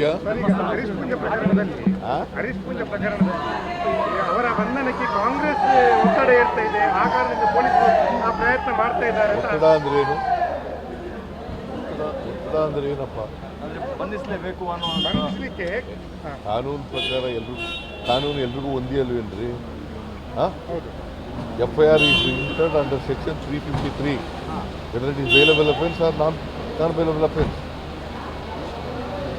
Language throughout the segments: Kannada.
ಈಗ ಹರೀಶ್ ಪೂಜೆ ಪ್ರಕರಣದಲ್ಲಿ ಅವರ ಬಂಧನಕ್ಕೆ ಕಾಂಗ್ರೆಸ್ ಒತ್ತಡ ಇರ್ತಾ ಇದೆ. ಆ ಕಾರಣದಿಂದ ಪೊಲೀಸರು ಆ ಪ್ರಯತ್ನ ಮಾಡ್ತಾ ಇದ್ದಾರೆ ಅಂತ ಒತ್ತಡ ಅಂದ್ರೆ ಏನು? ಒತ್ತಡ- ಅಂದ್ರೆ ಏನಪ್ಪ? ಬಂಧಿಸಲೇಬೇಕು ಅನ್ನೋ ಬಂಧಿಸ್ಲಿಕ್ಕೆ ಕಾನೂನು ಪ್ರಕಾರ ಎಲ್ರಿಗೂ ಕಾನೂನು ಎಲ್ರಿಗೂ ಒಂದೇ ಅಲ್ವೇನ್ರಿ ಹಾಂ ಹೌದು. F I R is registered under section three fifty three whether it is bailable offence or non non bailable offence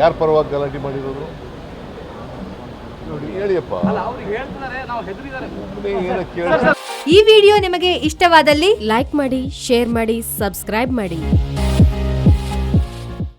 ಯಾರ ಪರವಾಗಿ ಗಲಾಟೆ ಮಾಡಿರೋದು? ನೋಡಿ ಹೇಳಿಯಪ್ಪ. ಅಲ್ಲ ಅವ್ರಿಗೆ ಹೇಳ್ತಿದ್ದಾರೆ ನಾವು ಹೆದರಿದ್ದಾರೆ. ಸುಮ್ಮನೆ ಕೇಳಿ ಈ ವಿಡಿಯೋ ನಿಮಗೆ ಇಷ್ಟವಾದಲ್ಲಿ ಲೈಕ್ ಮಾಡಿ ಶೇರ್ ಮಾಡಿ ಸಬ್ಸ್ಕ್ರೈಬ್ ಮಾಡಿ.